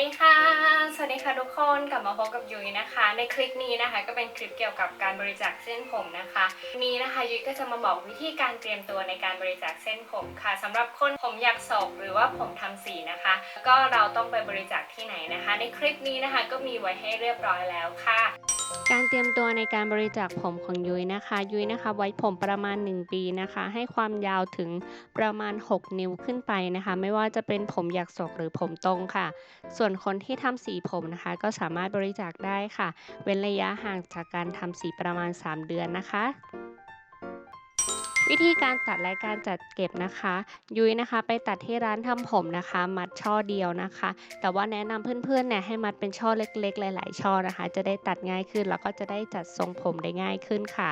ดีค่ะ สวัสดีค่ะทุกคนกลับมาพบกับยุ้ยนะคะ ในคลิปนี้นะคะ ก็เป็นคลิปเกี่ยวกับการบริจาคเส้นผมนะคะนี้นะคะยุ้ยก็จะมาบอกวิธีการเตรียมตัวในการบริจาคเส้นผมค่ะสำหรับคนผมอยากศอกหรือว่าผมทำสีนะคะ ก็เราต้องไปบริจาคที่ไหนนะคะ ในคลิปนี้นะคะก็มีไว้ให้เรียบร้อยแล้วค่ะ การเตรียมตัวในการบริจาคผมของยุ้ยนะคะ ยุ้ยนะคะ ไว้ผมประมาณ 1 ปีนะคะ ให้ความยาวถึงประมาณ 6 นิ้วขึ้นไปนะคะ ไม่ว่าจะเป็นผมหยักศกหรือผมตรงค่ะ ส่วนคนที่ทำสีผมนะคะ ก็สามารถบริจาคได้ค่ะ เว้นระยะห่างจากการทำสีประมาณ 3 เดือนนะคะ วิธีการตัดและการจัดเก็บนะคะ ยุ้ยนะคะ ไปตัดที่ร้านทำผมนะคะ มัดช่อเดียวนะคะ แต่ว่าแนะนำเพื่อนๆเนี่ยให้มัดเป็นช่อเล็ก ๆ หลาย ๆ ช่อนะคะ จะได้ตัดง่ายขึ้น แล้วก็จะได้จัดทรงผมได้ง่ายขึ้นค่ะ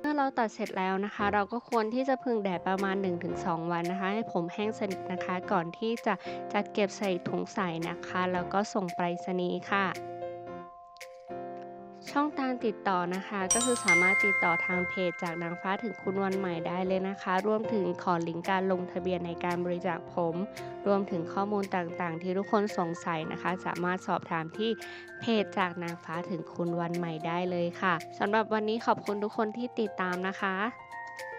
เมื่อเราตัดเสร็จแล้วนะคะ เราก็ควรที่จะพึ่งแดดประมาณ 1-2 วันนะคะ ให้ผมแห้งสนิทนะคะ ก่อนที่จะจัดเก็บใส่ถุงใส่นะคะ แล้วก็ส่งไปรษณีย์ค่ะ ช่องทางติดต่อนะคะ ก็คือสามารถติดต่อทางเพจจากนางฟ้าถึงคุณวันใหม่ได้เลยนะคะ รวมถึงขอลิงก์การลงทะเบียนในการบริจาคผม รวมถึงข้อมูลต่างๆ ที่ทุกคนสงสัยนะคะ สามารถสอบถามที่เพจจากนางฟ้าถึงคุณวันใหม่ได้เลยค่ะสำหรับวันนี้ขอบคุณทุกคนที่ติดตามนะคะ